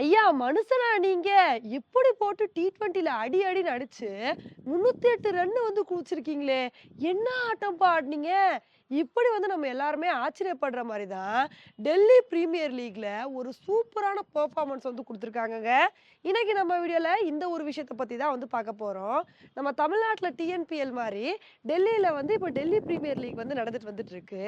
ஐயா மனுஷனா நீங்க. இப்படி போட்டு டி ட்வெண்ட்டில அடி அடி நடிச்சு முன்னூத்தி எட்டு ரன் வந்து குளிச்சிருக்கீங்களே என்ன ஆட்டம் பாடினீங்க? இப்படி வந்து நம்ம எல்லாருமே ஆச்சரியப்படுற மாதிரி தான் டெல்லி ப்ரீமியர் லீக்ல ஒரு சூப்பரான பெர்ஃபார்மன்ஸ் வந்து கொடுத்துருக்காங்கங்க. இன்னைக்கு நம்ம வீடியோல இந்த ஒரு விஷயத்தை பத்தி தான் வந்து பார்க்க போறோம். நம்ம தமிழ்நாட்டில் டிஎன்பிஎல் மாதிரி டெல்லியில வந்து இப்போ டெல்லி ப்ரீமியர் லீக் வந்து நடந்துட்டு வந்துட்டு இருக்கு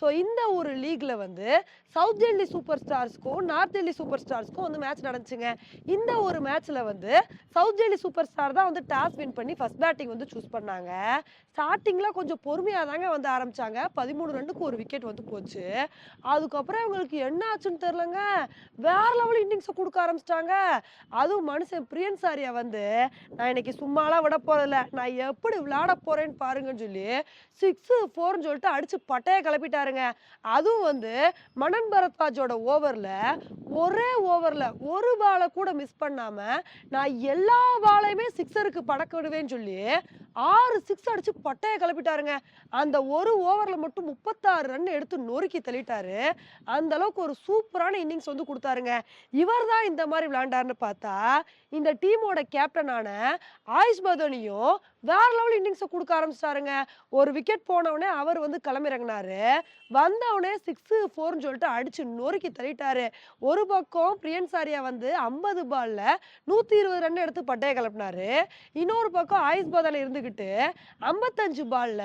ஸோ இந்த ஒரு லீக்ல வந்து சவுத் டெல்லி சூப்பர் ஸ்டார்ஸ்க்கும் நார்த் டெல்லி சூப்பர் ஸ்டார்ஸ்க்கும் வந்து மேட்ச் நடந்துச்சுங்க. இந்த ஒரு மேட்ச்ல வந்து சவுத் டெல்லி சூப்பர் ஸ்டார் தான் வந்து டாஸ் வின் பண்ணி ஃபர்ஸ்ட் பேட்டிங் வந்து சூஸ் பண்ணாங்க. ஸ்டார்டிங்ல கொஞ்சம் பொறுமையா தாங்க வந்து ஆரம்பிச்சாங்க. பதிமூணு ரன்னுக்கு ஒரு விக்கெட் வந்து போச்சு. அதுக்கப்புறம் இவங்களுக்கு என்ன ஆச்சுன்னு தெரிலங்க வேற லெவல் இன்னிங்ஸை கொடுக்க ஆரம்பிச்சிட்டாங்க. அதுவும் மனுஷன் பிரியன் சாரியா வந்து நான் இன்னைக்கு சும்மாலாம் விட போறதில்ல. நான் எப்படி விளையாட போறேன்னு பாருங்கன்னு சொல்லி சிக்ஸ் ஃபோர்னு சொல்லிட்டு அடிச்சு பட்டையை கிளப்பிட்டாருங்க. அதுவும் வந்து மனன் பரத்வாஜோட ஓவர்ல ஒரே ஓவர்ல ஒரு பாலை கூட மிஸ் பண்ணாம நான் எல்லா பாலையுமே சிக்ஸருக்கு படக்க விடுவேன்னு சொல்லி ஆறு சிக்ஸ் அடிச்சு பட்டையை கிளப்பிட்டாருங்க. அந்த ஒரு ஓவரில் மட்டும் முப்பத்தாறு ரன் எடுத்து நொறுக்கி தள்ளிட்டாரு. அந்த அளவுக்கு ஒரு சூப்பரான இன்னிங்ஸ் வந்து கொடுத்தாருங்க. இவர் தான் இந்த மாதிரி விளையாண்டாருன்னு பார்த்தா இந்த டீமோட கேப்டனான ஆயுஷ் பதோனியும் வேற லெவல் இன்னிங்ஸை கொடுக்க ஆரம்பிச்சிட்டாருங்க. ஒரு விக்கெட் போனவுடனே அவர் வந்து கிளம்பிறங்கினாரு வந்தவுடனே சிக்ஸு ஃபோர்னு சொல்லிட்டு அடிச்சு நொறுக்கி தள்ளிட்டாரு. ஒரு பக்கம் பிரியன் சாரியா வந்து ஐம்பது பால்ல நூத்தி இருபது ரன் எடுத்து பட்டையை கிளப்பினாரு இன்னொரு பக்கம் ஆயுஷ் பாதால இருந்துகிட்டு ஐம்பத்தஞ்சு பால்ல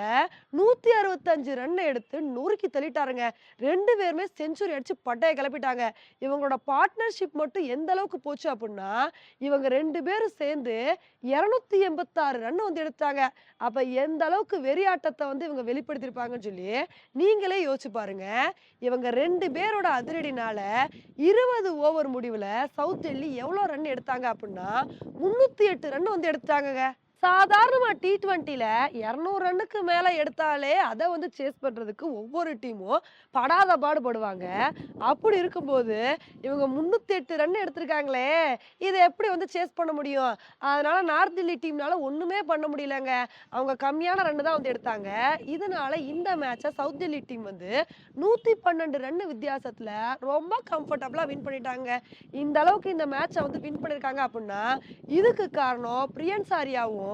நூத்தி அறுபத்தஞ்சு ரன் எடுத்து நொறுக்கி தள்ளிட்டாருங்க. ரெண்டு பேருமே செஞ்சுரி அடிச்சு பட்டையை கிளப்பிட்டாங்க இவங்களோட பார்ட்னர்ஷிப் மட்டும் எந்த அளவுக்கு போச்சு அப்படின்னா இவங்க ரெண்டு பேரும் சேர்ந்து இருநூத்தி எண்பத்தாறு ரன் வந்து எடுத்தாங்க. அப்ப எந்த அளவுக்கு வெறியாட்டத்தை வந்து இவங்க வெளிப்படுத்தியிருப்பாங்கன்னு சொல்லி நீங்களே யோசிச்சு பாருங்க. இவங்க ரெண்டு பேரோட அதிரடினால இருபது ஓவர் முடிவுல சவுத் டெல்லி எவ்வளோ ரன் எடுத்தாங்க அப்படின்னா முன்னூத்தி எட்டு ரன் வந்து எடுத்தாங்கங்க. சாதாரணமா டி டுவெண்ட்டில இரநூறு ரன்னுக்கு மேல எடுத்தாலே அதை வந்து சேஸ் பண்றதுக்கு ஒவ்வொரு டீமும் படாத பாடுபடுவாங்க அப்படி இருக்கும்போது இவங்க முன்னூத்தி எட்டு ரன் எடுத்திருக்காங்களே இதை எப்படி வந்து சேஸ் பண்ண முடியும்? அதனால நார்த் டெல்லி டீம்னால ஒண்ணுமே பண்ண முடியலங்க. அவங்க கம்மியான ரன் தான் வந்து எடுத்தாங்க. இதனால இந்த மேட்சை சவுத் டெல்லி டீம் வந்து நூத்தி பன்னெண்டு ரன் வித்தியாசத்துல ரொம்ப கம்ஃபர்டபுளா வின் பண்ணிட்டாங்க. இந்த அளவுக்கு இந்த மேட்சை வந்து வின் பண்ணிருக்காங்க அப்படின்னா இதுக்கு காரணம் பிரியன் சாரியாவும்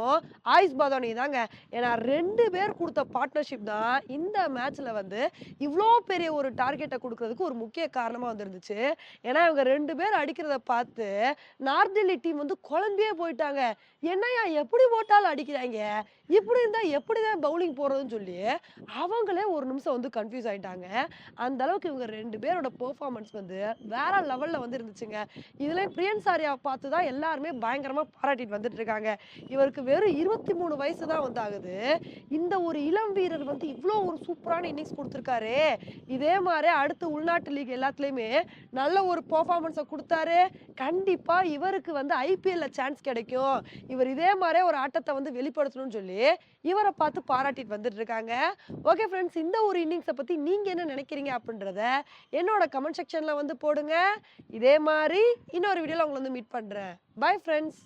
ஆயுஷ் பாதோனி தாங்க. ஏன்னா ரெண்டு பேர் கொடுத்த பார்ட்னர்ஷிப் தான் இந்த மேட்ச்ல வந்து இவ்வளோ பெரிய ஒரு டார்கெட்டை கொடுக்கறதுக்கு ஒரு முக்கிய காரணமாக வந்துருந்துச்சு. ஏன்னா இவங்க ரெண்டு பேர் அடிக்கிறத பார்த்து நார்த் டெல்லி டீம் வந்து குழம்பியே போயிட்டாங்க. என்னையா எப்படி போட்டாலும் அடிக்கிறாங்க இப்படி இருந்தால் எப்படி தான் பவுலிங் போடுறதுன்னு சொல்லி அவங்களே ஒரு நிமிஷம் வந்து கன்ஃபியூஸ் ஆகிட்டாங்க அந்த அளவுக்கு இவங்க ரெண்டு பேரோட பெர்ஃபார்மன்ஸ் வந்து வேற லெவலில் வந்து இருந்துச்சுங்க இதுல பிரியன் சாரியா பார்த்து தான் எல்லாருமே பயங்கரமாக பாராட்டிட்டு வந்துட்டு இருக்காங்க. இவருக்கு வெறும் இருபத்தி மூணு வயசு தான் வந்து ஆகுது இந்த ஒரு இளம் வீரர் வந்து இவ்வளோ ஒரு சூப்பரான இன்னிங்ஸ் கொடுத்துருக்காரு. இதே மாதிரி அடுத்து உள்நாட்டு லீக் எல்லாத்துலேயுமே நல்ல ஒரு பெர்ஃபார்மன்ஸை கொடுத்தாரு. கண்டிப்பாக இவருக்கு வந்து ஐபிஎல்ல சான்ஸ் கிடைக்கும். இவர் இதே மாதிரி ஒரு ஆட்டத்தை வந்து வெளிப்படுத்தணும்னு சொல்லி இவரை பார்த்து பாராட்டிட்டு வந்துட்டு இருக்காங்க. ஓகே ஃப்ரெண்ட்ஸ் இந்த ஒரு இன்னிங்ஸை பற்றி நீங்க என்ன நினைக்கிறீங்க அப்படின்றத என்னோட கமெண்ட் செக்ஷனில் வந்து போடுங்க. இதே மாதிரி இன்னொரு வீடியோவில் உங்களை வந்து மீட் பண்ணுறேன் பை ஃப்ரெண்ட்ஸ்